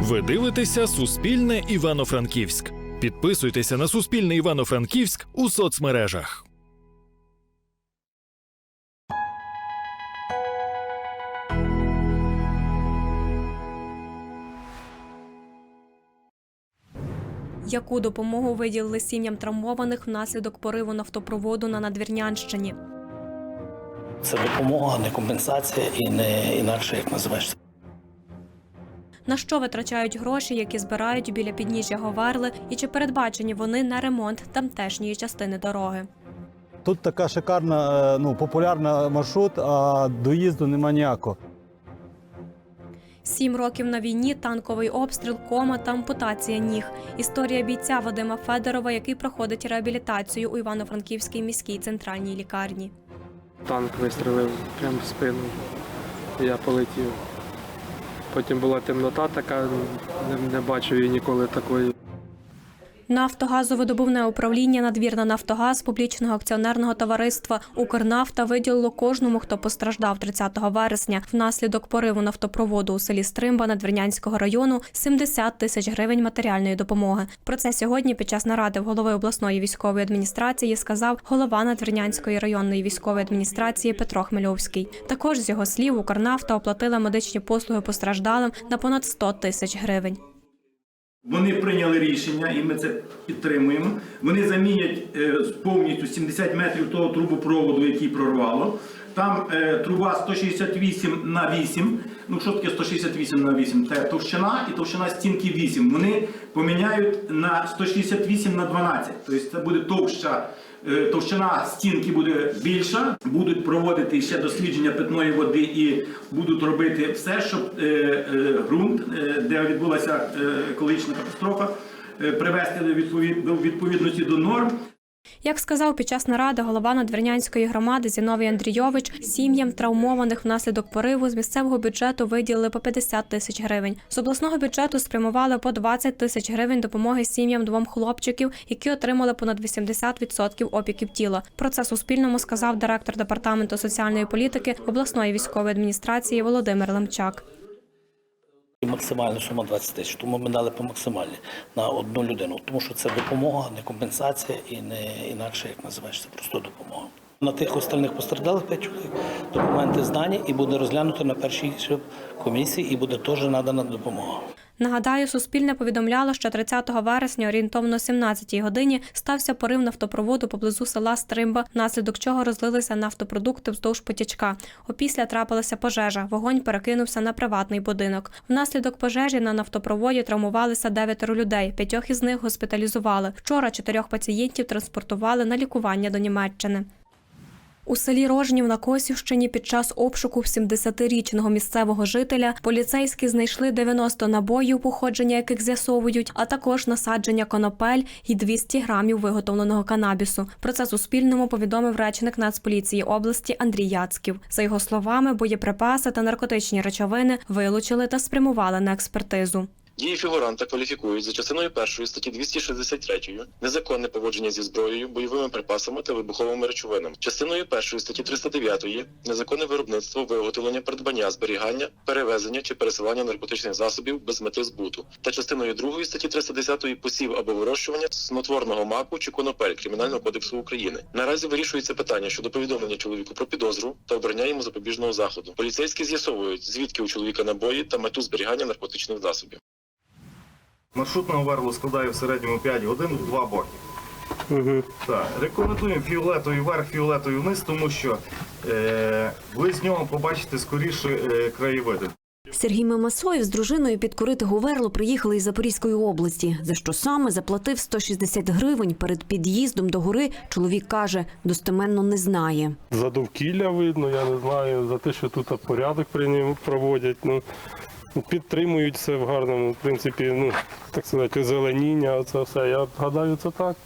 Ви дивитеся Суспільне Івано-Франківськ. Підписуйтеся на Суспільне Івано-Франківськ у соцмережах. Яку допомогу виділили сім'ям травмованих внаслідок пориву нафтопроводу на Надвірнянщині? Це допомога, не компенсація і не інакше, як називаєш. На що витрачають гроші, які збирають біля підніжжя Говерли, і чи передбачені вони на ремонт тамтешньої частини дороги? Тут така шикарна, е, ну, популярна маршрут, а доїзду нема ніякого. Сім років на війні, танковий обстріл, кома та ампутація ніг. Історія бійця Вадима Федорова, який проходить реабілітацію у Івано-Франківській міській центральній лікарні. Танк вистрелив прямо в спину. Я полетів. Потім була темнота така, не, не бачив її ніколи такої. Нафтогазовидобувне управління надвірна Нафтогаз публічного акціонерного товариства Укрнафта виділило кожному, хто постраждав 30 вересня внаслідок пориву нафтопроводу у селі Стримба Надвірнянського району 70 тисяч гривень матеріальної допомоги. Про це сьогодні під час наради в голови обласної військової адміністрації сказав голова Надвірнянської районної військової адміністрації Петро Хмельовський. Також з його слів Укрнафта оплатила медичні послуги постраждалим на понад 100 тисяч гривень. Вони прийняли рішення, і ми це підтримуємо. Вони замінять е, повністю 70 метрів того трубопроводу, який прорвало. Там е, труба 168 на 8. Ну що таке 168 на 8? Це товщина і товщина стінки 8. Вони поміняють на 168 на 12. Тобто це буде товща. е, Товщина стінки буде більша, будуть проводити ще дослідження питної води і будуть робити все, щоб е, е, ґрунт, де відбулася екологічна катастрофа, привести до відповідності до норм. Як сказав під час наради голова Надвірнянської громади Зіновій Андрійович, сім'ям травмованих внаслідок пориву з місцевого бюджету виділили по 50 тисяч гривень. З обласного бюджету спрямували по 20 тисяч гривень допомоги сім'ям двом хлопчиків, які отримали понад 80% опіків тіла. Про це Суспільному сказав директор департаменту соціальної політики обласної військової адміністрації Володимир Лемчак. І максимальна сума 20 тисяч. Тому ми дали по максимальній на одну людину. Тому що це допомога, не компенсація і не інакше, як називаєш, це просто допомога. На тих остальних постраждалих п'ять чоловік документи здані і буде розглянуто на першій комісії, і буде теж надана допомога. Нагадаю, Суспільне повідомляло, що 30 вересня орієнтовно о 17 годині стався порив нафтопроводу поблизу села Стримба, внаслідок чого розлилися нафтопродукти вздовж потічка. Опісля трапилася пожежа. Вогонь перекинувся на приватний будинок. Внаслідок пожежі на нафтопроводі травмувалися дев'ятеро людей. П'ятьох із них госпіталізували. Вчора чотирьох пацієнтів транспортували на лікування до Німеччини. У селі Рожнів на Косівщині під час обшуку 70-річного місцевого жителя поліцейські знайшли 90 набоїв, походження яких з'ясовують, а також насадження конопель і 200 грамів виготовленого канабісу. Про це Суспільному повідомив речник Нацполіції області Андрій Яцьків. За його словами, боєприпаси та наркотичні речовини вилучили та спрямували на експертизу. Дії фігуранта кваліфікують за частиною першої статті 263 незаконне поводження зі зброєю, бойовими припасами та вибуховими речовинами, частиною першої статті 309 незаконне виробництво, виготовлення, придбання, зберігання, перевезення чи пересилання наркотичних засобів без мети збуту, та частиною другої статті 310 посів або вирощування снотворного маку чи конопель Кримінального кодексу України. Наразі вирішується питання щодо повідомлення чоловіку про підозру та обрання йому запобіжного заходу. Поліцейські з'ясовують, звідки у чоловіка набої та мету зберігання наркотичних засобів. Маршрут на складає в середньому 5 годин в два боки. Угу. Так, рекомендуємо фіолетовий вверх, фіолетовий вниз, тому що е, ви з нього побачите скоріше е, краєвиди. Сергій Мамасоєв з дружиною підкорити Говерлу приїхали із Запорізької області. За що саме заплатив 160 гривень перед під'їздом до гори, чоловік каже, достеменно не знає. За довкілля видно, я не знаю, за те, що тут порядок при ньому проводять. Ну, підтримують все в гарному, в принципі, ну, так сказати, озеленіння, оце все. Я гадаю, це так.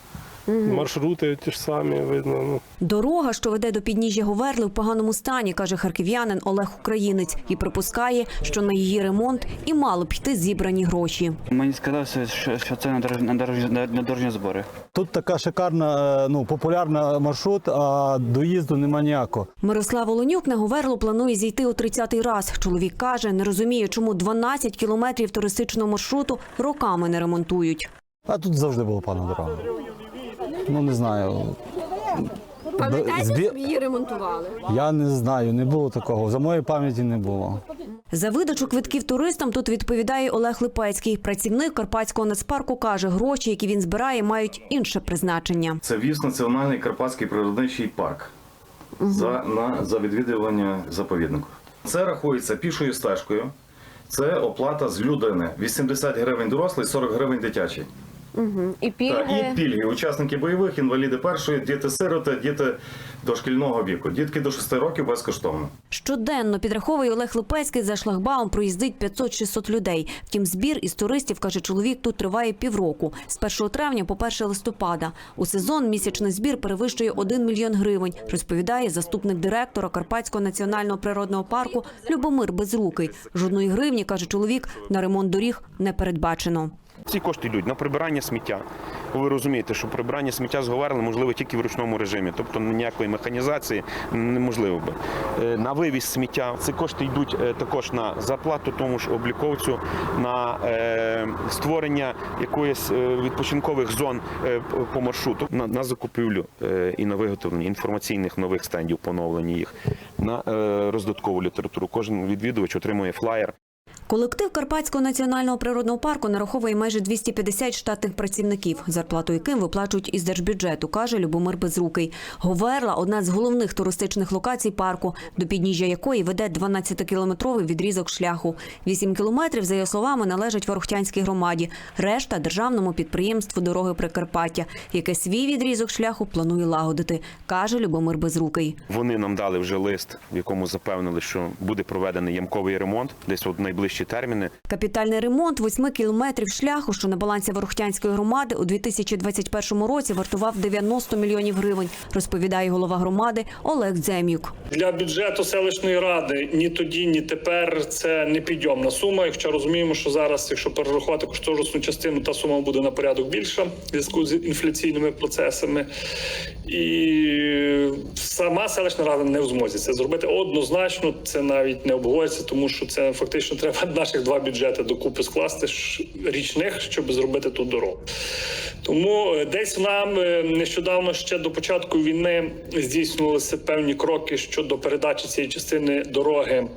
Маршрути ті ж самі видно. Ну. Дорога, що веде до підніжжя Говерли, в поганому стані, каже харків'янин Олег Українець, і припускає, що на її ремонт і мало б йти зібрані гроші. Мені сказалося, що, що це на дорожні, на дорожні, на дорожні збори. Тут така шикарна, е, ну популярна маршрут, а доїзду нема ніякого. Мирослав Олонюк на Говерлу планує зійти у 30-й раз. Чоловік каже, не розуміє, чому 12 кілометрів туристичного маршруту роками не ремонтують. А тут завжди була пана дорога. Ну не знаю. Пам'ятаєте, її ремонтували? Я не знаю, не було такого. За моєї пам'яті не було. За видачу квитків туристам тут відповідає Олег Липецький. Працівник Карпатського нацпарку каже, гроші, які він збирає, мають інше призначення. Це в'їзд Національний Карпатський природничий парк за, на, за відвідування заповіднику. Це рахується пішою стежкою. Це оплата з людини. 80 гривень дорослий, 40 гривень дитячий. І Так, і пільги. Учасники бойових, інваліди першої, діти-сироти, діти дошкільного віку. Дітки до 6 років безкоштовно. Щоденно підраховує Олег Липецький за шлагбаум проїздить 500-600 людей. Втім, збір із туристів, каже чоловік, тут триває півроку. З 1 травня по 1 листопада. У сезон місячний збір перевищує 1 мільйон гривень, розповідає заступник директора Карпатського національного природного парку Любомир Безрукий. Жодної гривні, каже чоловік, на ремонт доріг не передбачено. Ці кошти йдуть на прибирання сміття. Ви розумієте, що прибирання сміття з Говерли можливо тільки в ручному режимі, тобто ніякої механізації неможливо би. Е, На вивіз сміття ці кошти йдуть е, також на зарплату тому ж обліковцю, на е, створення якоїсь відпочинкових зон по маршруту, на, на закупівлю і на виготовлення інформаційних нових стендів, поновлення їх, на роздаткову літературу. Кожен відвідувач отримує флаєр. Колектив Карпатського національного природного парку нараховує майже 250 штатних працівників, зарплату яким виплачують із держбюджету, каже Любомир Безрукий. Говерла одна з головних туристичних локацій парку, до підніжжя якої веде 12-кілометровий відрізок шляху. 8 кілометрів, за його словами, належать Ворохтянській громаді. Решта державному підприємству Дороги Прикарпаття, яке свій відрізок шляху планує лагодити, каже Любомир Безрукий. Вони нам дали вже лист, в якому запевнили, що буде проведений ямковий ремонт десь от в найближчі терміни. Капітальний ремонт 8 кілометрів шляху, що на балансі Ворохтянської громади у 2021 році вартував 90 мільйонів гривень, розповідає голова громади Олег Дзем'юк. Для бюджету селищної ради ні тоді, ні тепер це не підйомна сума. Якщо розуміємо, що зараз, якщо перерахувати кошторисну частину, та сума буде на порядок більша в зв'язку з інфляційними процесами. І сама селищна рада не в змозі це зробити однозначно. Це навіть не обговорюється, тому що це фактично треба наших два бюджети докупи скласти річних, щоб зробити ту дорогу. Тому е, десь нам е, нещодавно ще до початку війни здійснювалися певні кроки щодо передачі цієї частини дороги.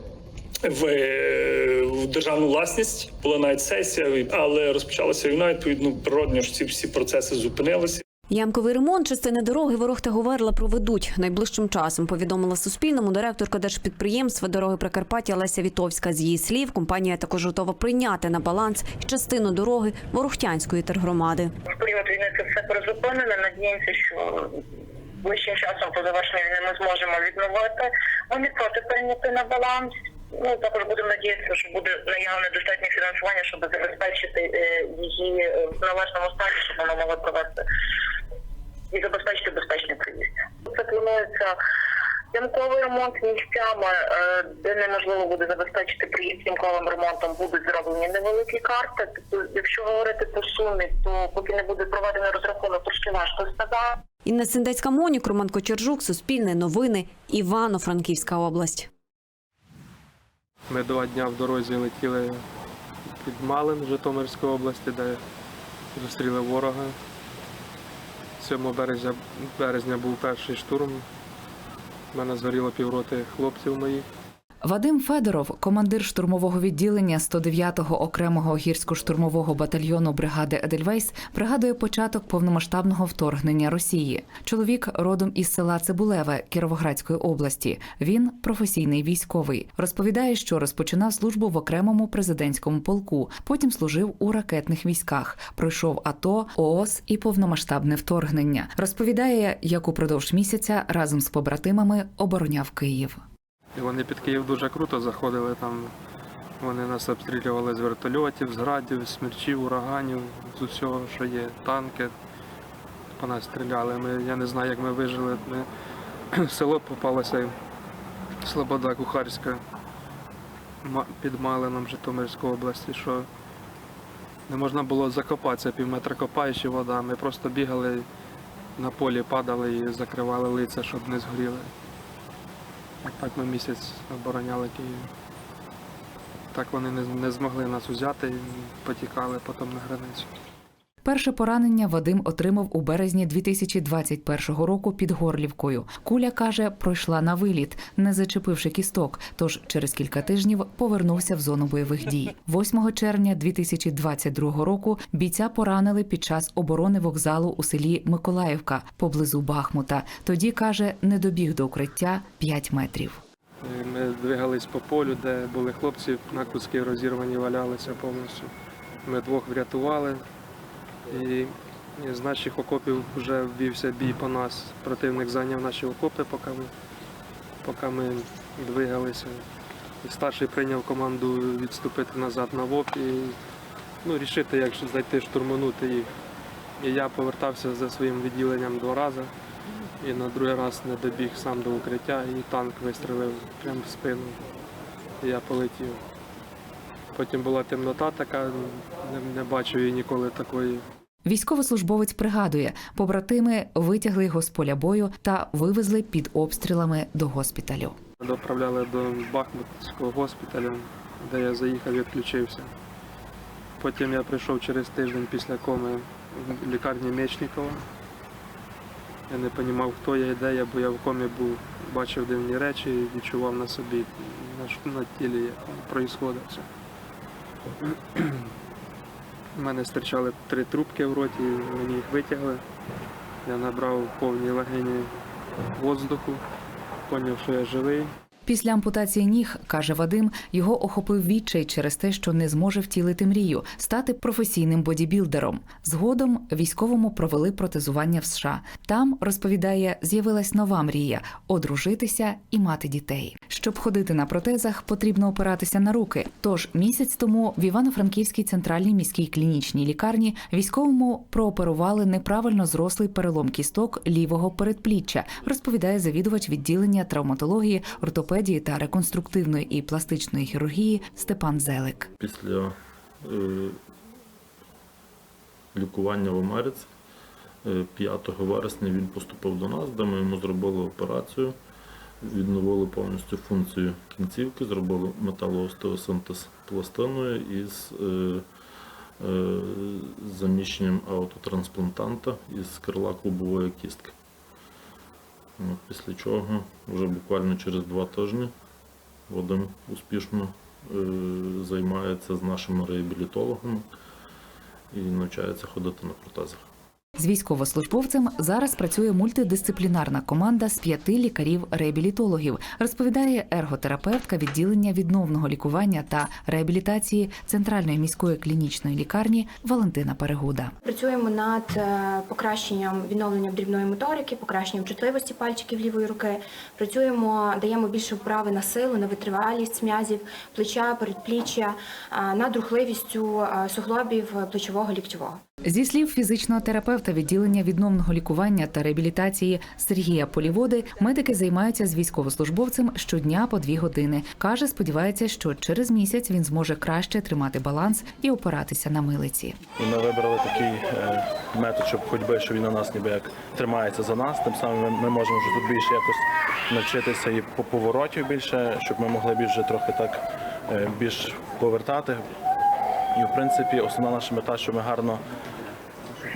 В, е, в державну власність була навіть сесія, але розпочалася війна. Відповідно, природньо ж ці всі процеси зупинилися. Ямковий ремонт частини дороги Ворог та Говерла проведуть найближчим часом. Повідомила Суспільному директорка держпідприємства дороги Прикарпаття Леся Вітовська. З її слів, компанія також готова прийняти на баланс частину дороги Ворохтянської тергромади. В період війни це все призупинено. Надіємося, що ближчим часом по завершенню війни ми зможемо відновити. Не проти прийняти на баланс. Ну також будемо надіятися, що буде наявне достатнє фінансування, щоб забезпечити е, її е, в належному стані, щоб вона могла провести і забезпечити безпечний проїзд. Це планується ямковий ремонт місцями, е, де неможливо буде забезпечити проїзд ямковим ремонтом, будуть зроблені невеликі карти. Тобто, якщо говорити по сумі, то поки не буде проведено розрахунок, трошки важко сказати. Інна Синдецька Монік, Роман Кочержук, Суспільне новини, Івано-Франківська область. Ми два дня в дорозі летіли під Малин Житомирської області, де зустріли ворога. 7 березня, березня був перший штурм. У мене згоріло півроти хлопців моїх. Вадим Федоров, командир штурмового відділення 109-го окремого гірсько-штурмового батальйону бригади Едельвейс, пригадує початок повномасштабного вторгнення Росії. Чоловік родом із села Цибулеве Кіровоградської області. Він професійний військовий. Розповідає, що розпочинав службу в окремому президентському полку. Потім служив у ракетних військах. Пройшов АТО, ООС і повномасштабне вторгнення. Розповідає, як упродовж місяця разом з побратимами обороняв Київ. І вони під Київ дуже круто заходили там. Вони нас обстрілювали з вертольотів, з градів, з смерчів, ураганів, з усього, що є, танки. по нас стріляли. Ми, я не знаю, як ми вижили. Ми, село попалося Слобода Кухарська під Малином Житомирської області, що не можна було закопатися, пів метра копаючи вода. Ми просто бігали на полі, падали і закривали лиця, щоб не згоріли. Так ми місяць обороняли Київ. Так вони не змогли нас узяти і потікали потім на границю. Перше поранення Вадим отримав у березні 2021 року під Горлівкою. Куля каже, пройшла на виліт, не зачепивши кісток. Тож через кілька тижнів повернувся в зону бойових дій. 8 червня 2022 року бійця поранили під час оборони вокзалу у селі Миколаївка поблизу Бахмута. Тоді каже, не добіг до укриття 5 метрів. Ми двигались по полю, де були хлопці на куски розірвані, валялися повністю. Ми двох врятували. І з наших окопів вже ввівся бій по нас. Противник зайняв наші окопи, поки ми, поки ми двигалися. І старший прийняв команду відступити назад на ВОП і ну, рішити, як зайти штурманути їх. І я повертався за своїм відділенням два рази. І на другий раз не добіг сам до укриття, і танк вистрелив прямо в спину. І я полетів. Потім була темнота така, не, не бачив її ніколи такої. Військовослужбовець пригадує, побратими витягли його з поля бою та вивезли під обстрілами до госпіталю. Доправляли до Бахмутського госпіталю, де я заїхав і відключився. Потім я прийшов через тиждень після коми в лікарні Мечникова. Я не розумів, хто я і де я, бо я в комі був, бачив дивні речі і відчував на собі, на, тілі, як відбувається. У мене стирчали три трубки в роті, мені їх витягли. Я набрав повні легені воздуху, зрозумів, що я живий. Після ампутації ніг, каже Вадим, його охопив відчай через те, що не зможе втілити мрію стати професійним бодібілдером. Згодом військовому провели протезування в США. Там розповідає, з'явилась нова мрія одружитися і мати дітей. Щоб ходити на протезах, потрібно опиратися на руки. Тож місяць тому в Івано-Франківській центральній міській клінічній лікарні військовому прооперували неправильно зрослий перелом кісток лівого передпліччя, розповідає завідувач відділення травматології, ортопедії та реконструктивної і пластичної хірургії Степан Зелик. Після е, лікування в Америці е, 5 вересня він поступив до нас, де ми йому зробили операцію, відновили повністю функцію кінцівки, зробили металоостеосинтез пластиною із е, е, заміщенням аутотрансплантанта із крила клубової кістки. От, Після чого вже буквально через два тижні Вадим успішно е, займається з нашими реабілітологами і навчається ходити на протезах. З військовослужбовцем зараз працює мультидисциплінарна команда з п'яти лікарів-реабілітологів, розповідає ерготерапевтка відділення відновного лікування та реабілітації Центральної міської клінічної лікарні Валентина Перегуда. Працюємо над е, покращенням відновленням дрібної моторики, покращенням чутливості пальчиків лівої руки. Працюємо, даємо більше вправи на силу, на витривалість м'язів, плеча, передпліччя, е, над рухливістю е, суглобів плечового ліктьового. Зі слів фізичного терапевта відділення відновного лікування та реабілітації Сергія Поліводи, медики займаються з військовослужбовцем щодня по дві години. каже, сподівається, що через місяць він зможе краще тримати баланс і опиратися на милиці. І ми вибрали такий е, метод, щоб ходьби, що він на нас ніби як тримається за нас. Тим самим ми, можемо вже тут більше якось навчитися і по поворотів більше, щоб ми могли більше трохи так е, більш повертати. І в принципі основна наша мета, щоб ми гарно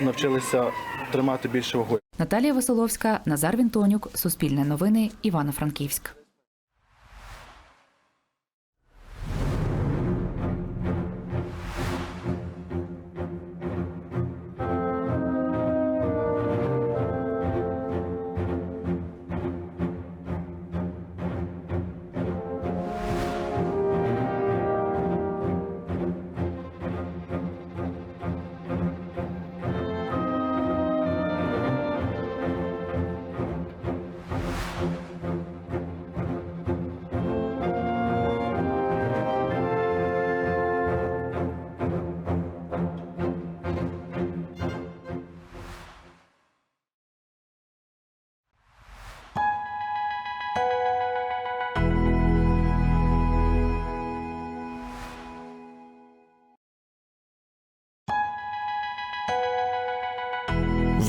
навчилися тримати більше вогонь. Наталія Веселовська, Назар Вінтонюк, Суспільне новини, Івано-Франківськ.